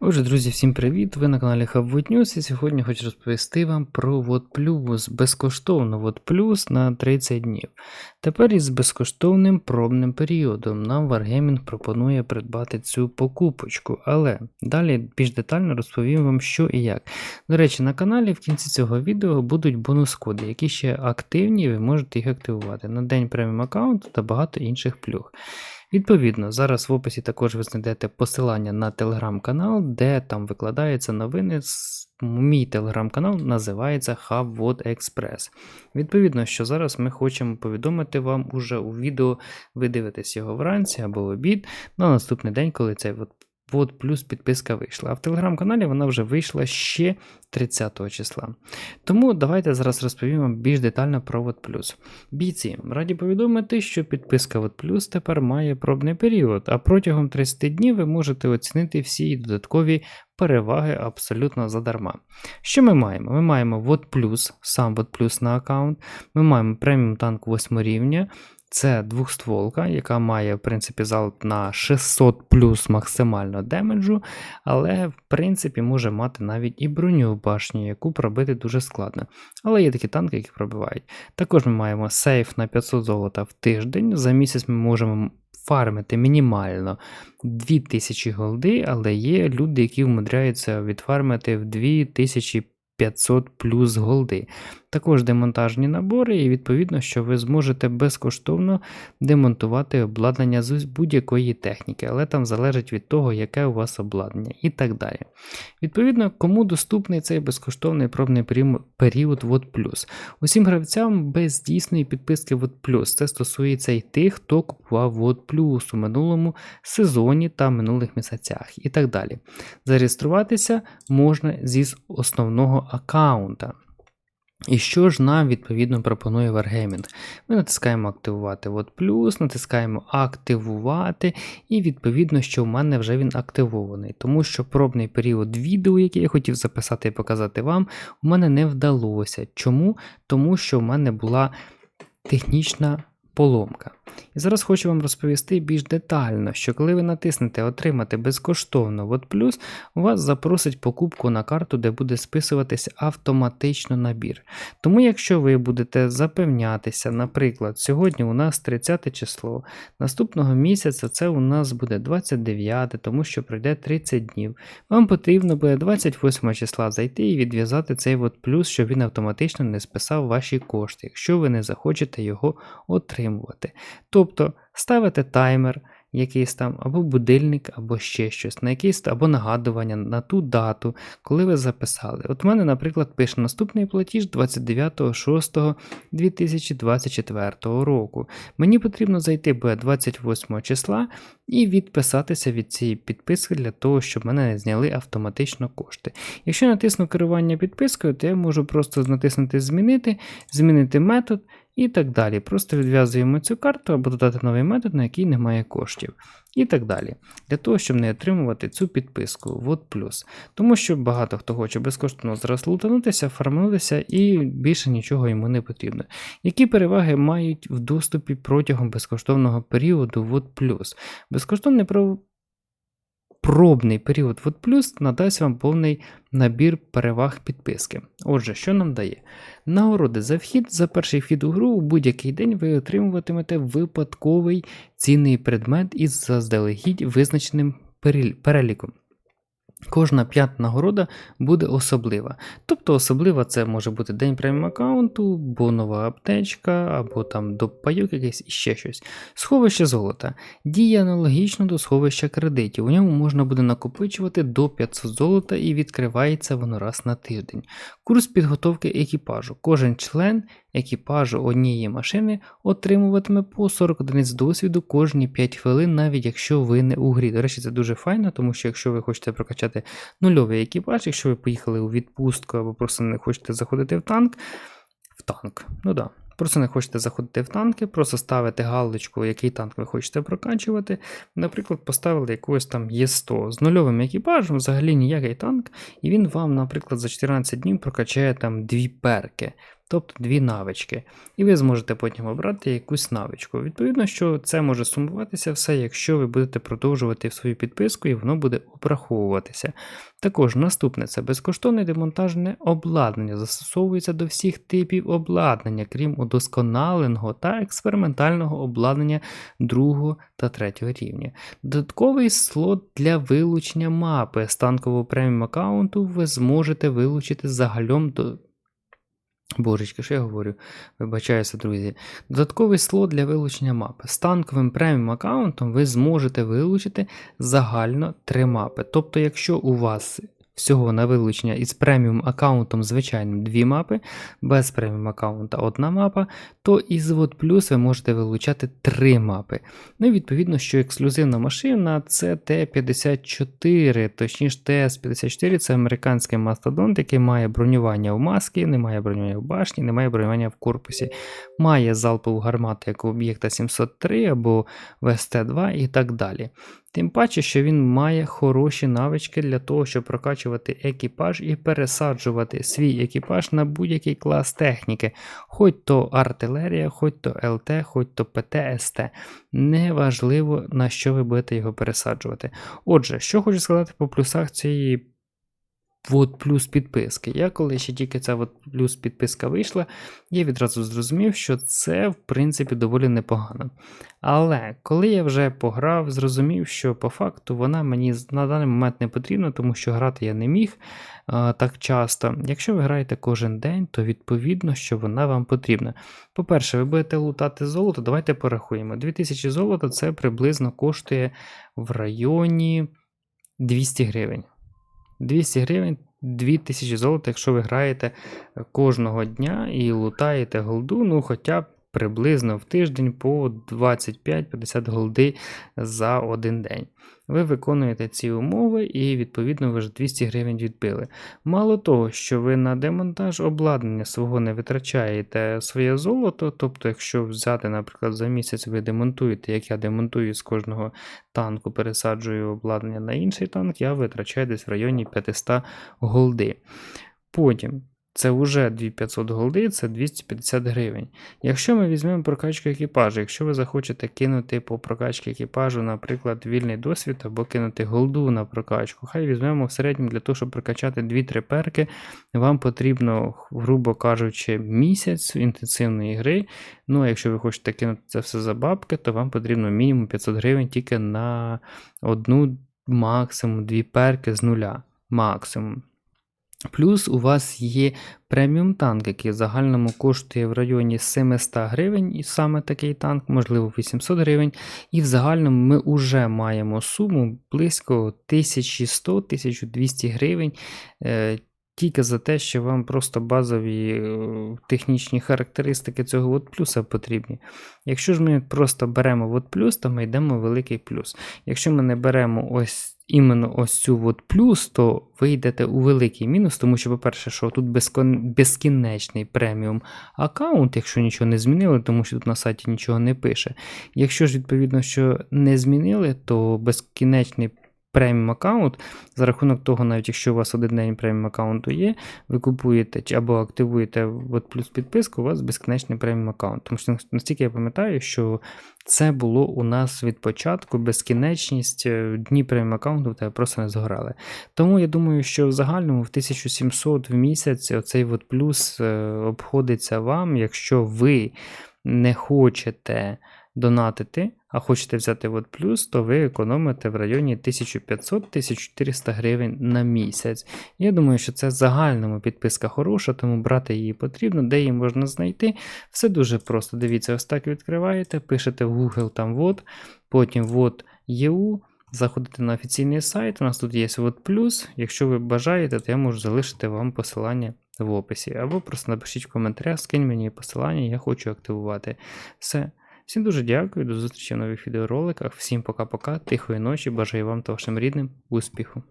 Отже, друзі, всім привіт! Ви на каналі HubWord News і сьогодні хочу розповісти вам про WordPlus, безкоштовно WordPlus на 30 днів. Тепер із безкоштовним пробним періодом нам Wargaming пропонує придбати цю покупочку, але далі більш детально розповім вам, що і як. До речі, на каналі в кінці цього відео будуть бонус-коди, які ще активні, і ви можете їх активувати на день преміум аккаунту та багато інших плюх. Відповідно, зараз в описі також ви знайдете посилання на телеграм-канал, де там викладаються новини. Мій телеграм-канал називається HubWord Express. Відповідно, що зараз ми хочемо повідомити вам уже у відео, ви дивитесь його вранці або в обід на наступний день, коли цей от, плюс підписка вийшла. А в телеграм-каналі вона вже вийшла ще 30 числа. Тому давайте зараз розповім вам більш детально про WordPlus. Бійці, раді повідомити, що підписка WordPlus тепер має пробний період, а протягом 30 днів ви можете оцінити всі додаткові переваги абсолютно задарма. Що ми маємо? Ми маємо WordPlus, сам WordPlus на аккаунт, ми маємо преміум танк 8 рівня. Це двохстволка, яка має в принципі залп на 600 плюс максимально демеджу, але в принципі може мати навіть і броню в башні, яку пробити дуже складно. Але є такі танки, які пробивають. Також ми маємо сейф на 500 золота в тиждень. За місяць ми можемо фармити мінімально 2000 голди, але є люди, які вмудряються відфармити в 2500 плюс голди. Також демонтажні набори, і відповідно, що ви зможете безкоштовно демонтувати обладнання з будь-якої техніки, але там залежить від того, яке у вас обладнання і так далі. Відповідно, кому доступний цей безкоштовний пробний період- WordPlus? Усім гравцям без дійсної підписки WordPlus. Це стосується і тих, хто купував WordPlus у минулому сезоні та минулих місяцях і так далі. Зареєструватися можна зі основного аккаунта. І що ж нам відповідно пропонує Wargaming? Ми натискаємо активувати от плюс, натискаємо активувати, і відповідно, що в мене вже він активований, тому що пробний період відео, який я хотів записати і показати вам, у мене не вдалося. Чому? Тому що в мене була технічна поломка. І зараз хочу вам розповісти більш детально, що коли ви натиснете Отримати безкоштовно от у вас запросить покупку на карту, де буде списуватися автоматично набір. Тому, якщо ви будете запевнятися, наприклад, сьогодні у нас 30 число, наступного місяця це у нас буде 29, тому що пройде 30 днів. Вам потрібно буде 28 числа зайти і відв'язати цей от щоб він автоматично не списав ваші кошти, якщо ви не захочете його отримувати. Тобто ставите таймер якийсь там, або будильник, або ще щось, на якийсь або нагадування на ту дату, коли ви записали. От у мене, наприклад, пише наступний платіж 29.06.2024 року. Мені потрібно зайти буде 28 числа і відписатися від цієї підписки для того, щоб мене не зняли автоматично кошти. Якщо натисну керування підпискою, то я можу просто натиснути Змінити, змінити метод. І так далі. Просто відв'язуємо цю карту або додати новий метод, на який немає коштів. І так далі. Для того, щоб не отримувати цю підписку. Плюс. Тому що багато хто хоче безкоштовно зараз лутанутися, фармнутися і більше нічого йому не потрібно. Які переваги мають в доступі протягом безкоштовного періоду Вот плюс? Безкоштовний пробний період Вот плюс надасть вам повний набір переваг підписки. Отже, що нам дає? Нагороди за вхід, за перший вхід у гру у будь-який день ви отримуватимете випадковий цінний предмет із заздалегідь визначеним переліком. Кожна п'ята нагорода буде особлива. Тобто особлива це може бути день преміум аккаунту, бонова аптечка, або там допайок якийсь і ще щось. Сховище золота. Діє аналогічно до сховища кредитів. У ньому можна буде накопичувати до 500 золота і відкривається воно раз на тиждень. Курс підготовки екіпажу. Кожен член екіпажу однієї машини отримуватиме по 40 одиниць досвіду кожні 5 хвилин, навіть якщо ви не у грі. До речі, це дуже файно, тому що якщо ви хочете прокачати нульовий екіпаж, якщо ви поїхали у відпустку або просто не хочете заходити в танк, в танк, ну да. Просто не хочете заходити в танки, просто ставите галочку, який танк ви хочете прокачувати. Наприклад, поставили якогось там Є100 з нульовим екіпажем, взагалі ніякий танк, і він вам, наприклад, за 14 днів прокачає там дві перки. Тобто дві навички. І ви зможете потім обрати якусь навичку. Відповідно, що це може сумуватися все, якщо ви будете продовжувати свою підписку і воно буде обраховуватися. Також наступне це безкоштовне демонтажне обладнання, застосовується до всіх типів обладнання, крім удосконаленого та експериментального обладнання другого та третього рівня. Додатковий слот для вилучення мапи з танкового преміум аккаунту ви зможете вилучити загалом до. Божечки, що я говорю? Вибачаюся, друзі. Додатковий слот для вилучення мапи. З танковим преміум аккаунтом ви зможете вилучити загально три мапи. Тобто, якщо у вас всього на вилучення із преміум аккаунтом звичайним дві мапи, без преміум аккаунта одна мапа, то із Вот Plus ви можете вилучати три мапи. Ну і відповідно, що ексклюзивна машина це Т-54, точніше ТС-54 це американський мастодонт, який має бронювання в маски, не має бронювання в башні, не має бронювання в корпусі, має залпову гармату як у об'єкта 703 або ВСТ-2 і так далі. Тим паче, що він має хороші навички для того, щоб прокачувати екіпаж і пересаджувати свій екіпаж на будь-який клас техніки, хоч то артилерія, хоч то ЛТ, хоч то ПТСТ. Неважливо, на що ви будете його пересаджувати. Отже, що хочу сказати по плюсах цієї от плюс підписки. Я коли ще тільки ця от плюс підписка вийшла, я відразу зрозумів, що це, в принципі, доволі непогано. Але коли я вже пограв, зрозумів, що по факту вона мені на даний момент не потрібна, тому що грати я не міг а, так часто. Якщо ви граєте кожен день, то відповідно, що вона вам потрібна. По-перше, ви будете лутати золото, давайте порахуємо. 2000 золота це приблизно коштує в районі 200 гривень. 200 гривень, 2000 золота, якщо ви граєте кожного дня і лутаєте голду, ну хоча б приблизно в тиждень по 25-50 голди за один день. Ви виконуєте ці умови і, відповідно, ви ж 200 гривень відбили. Мало того, що ви на демонтаж обладнання свого не витрачаєте своє золото, тобто, якщо взяти, наприклад, за місяць ви демонтуєте, як я демонтую з кожного танку, пересаджую обладнання на інший танк, я витрачаю десь в районі 500 голди. Потім. Це вже 2500 голди, це 250 гривень. Якщо ми візьмемо прокачку екіпажу, якщо ви захочете кинути по прокачці екіпажу, наприклад, вільний досвід або кинути голду на прокачку, хай візьмемо в середньому для того, щоб прокачати 2-3 перки, вам потрібно, грубо кажучи, місяць інтенсивної гри. Ну а якщо ви хочете кинути це все за бабки, то вам потрібно мінімум 500 гривень тільки на одну, максимум дві перки з нуля. Максимум. Плюс у вас є преміум танк, який в загальному коштує в районі 700 гривень, і саме такий танк, можливо, 800 гривень. І в загальному ми вже маємо суму близько 1100-1200 гривень. Е, тільки за те, що вам просто базові е, технічні характеристики цього от потрібні. Якщо ж ми просто беремо от то ми йдемо в великий плюс. Якщо ми не беремо ось іменно ось цю от плюс, то ви йдете у великий мінус, тому що, по-перше, що тут безкінечний преміум аккаунт, якщо нічого не змінили, тому що тут на сайті нічого не пише. Якщо ж, відповідно, що не змінили, то безкінечний преміум аккаунт, за рахунок того, навіть якщо у вас один день преміум аккаунту є, ви купуєте або активуєте от плюс підписку, у вас безкінечний преміум аккаунт. Тому що настільки я пам'ятаю, що це було у нас від початку безкінечність, е, дні преміум аккаунту тебе просто не згорали. Тому я думаю, що в загальному в 1700 в місяць оцей от плюс е, обходиться вам, якщо ви не хочете донатити, а хочете взяти от то ви економите в районі 1500-1400 гривень на місяць. Я думаю, що це загальному підписка хороша, тому брати її потрібно, де її можна знайти. Все дуже просто. Дивіться, ось так відкриваєте, пишете в Google там вот, потім вот EU. Заходите на офіційний сайт, у нас тут є плюс. Якщо ви бажаєте, то я можу залишити вам посилання в описі. Або просто напишіть в коментарях, скинь мені посилання, я хочу активувати. Все. Всім дуже дякую, до зустрічі в нових відеороликах. Всім пока-пока, тихої ночі, бажаю вам та вашим рідним успіху.